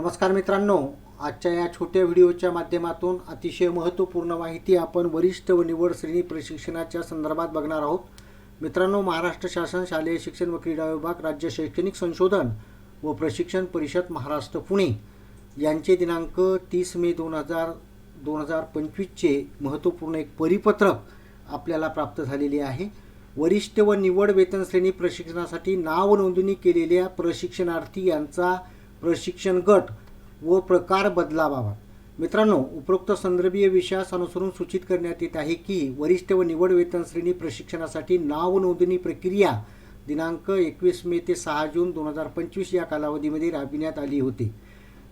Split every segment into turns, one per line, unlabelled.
नमस्कार मित्रांनो आजच्या या छोट्या व्हिडिओच्या माध्यमातून अतिशय महत्त्वपूर्ण माहिती आपण वरिष्ठ व निवड श्रेणी प्रशिक्षणाच्या संदर्भात बघणार आहोत. मित्रांनो महाराष्ट्र शासन शालेय शिक्षण व क्रीडा विभाग राज्य शैक्षणिक संशोधन व प्रशिक्षण परिषद महाराष्ट्र पुणे यांचे दिनांक तीस मे दोन हजार दोन हजार पंचवीसचे महत्त्वपूर्ण एक परिपत्रक आपल्याला प्राप्त झालेले आहे. वरिष्ठ व निवड वेतन श्रेणी प्रशिक्षणासाठी नाव नोंदणी केलेल्या प्रशिक्षणार्थी यांचा प्रशिक्षण गट व प्रकार बदलाबाबत मित्रांनो उपरोक्त संदर्भीय विषयास अनुसरून सूचित करण्यात येत आहे की वरिष्ठ व निवड वेतन श्रेणी प्रशिक्षणासाठी नाव नोंदणी प्रक्रिया दिनांक एकवीस मे ते सहा जून दोन हजार पंचवीस या कालावधीमध्ये राबविण्यात आली होती.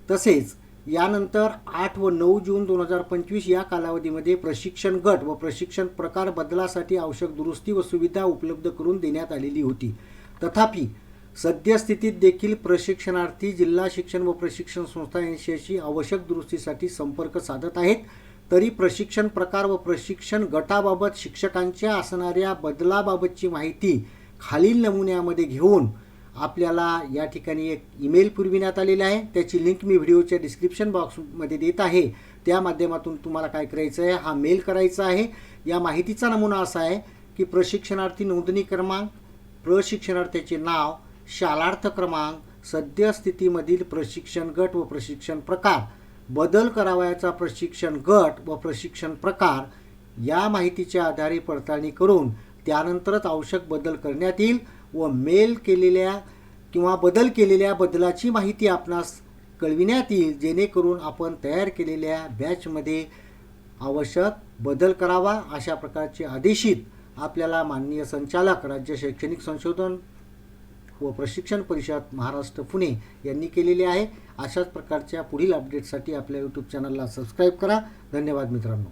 तसेच यानंतर आठ व नऊ जून दोन हजार पंचवीस या कालावधीमध्ये प्रशिक्षण गट व प्रशिक्षण प्रकार बदलासाठी आवश्यक दुरुस्ती व सुविधा उपलब्ध करून देण्यात आलेली होती. तथापि सद्यस्थितीत देखील प्रशिक्षणार्थी जिल्हा शिक्षण व प्रशिक्षण संस्था यांच्याशी आवश्यक दुरुस्तीसाठी संपर्क साधत आहेत. तरी प्रशिक्षण प्रकार व प्रशिक्षण गटाबाबत शिक्षकांच्या असणाऱ्या बदलाबाबतची माहिती खालील नमुन्यामध्ये घेऊन आपल्याला या ठिकाणी एक ईमेल पुरविण्यात आलेला आहे. त्याची लिंक मी व्हिडिओच्या डिस्क्रिप्शन बॉक्समध्ये देत आहे. त्या माध्यमातून तुम्हाला काय करायचं आहे हा मेल करायचा आहे. या माहितीचा नमुना असा आहे की प्रशिक्षणार्थी नोंदणी क्रमांक प्रशिक्षणार्थ्याचे नाव शालार्थ क्रमांक सद्यस्थितीमधील प्रशिक्षण गट व प्रशिक्षण प्रकार बदल करावयाचा प्रशिक्षण गट व प्रशिक्षण प्रकार या माहितीच्या आधारे पडताळणी करून त्यानंतरच आवश्यक बदल करण्यात येईल व मेल केलेल्या किंवा बदल केलेल्या बदलाची माहिती आपणास कळविण्यात येईल जेणेकरून आपण तयार केलेल्या बॅचमध्ये आवश्यक बदल करावा अशा प्रकारचे आदेशित आपल्याला माननीय संचालक राज्य शैक्षणिक संशोधन व प्रशिक्षण परिषद महाराष्ट्र पुणे यांनी केलेले आहे. अशाच प्रकारच्या पुढील अपडेटसाठी आपल्या यूट्यूब चॅनलला सबस्क्राईब करा. धन्यवाद मित्रांनो.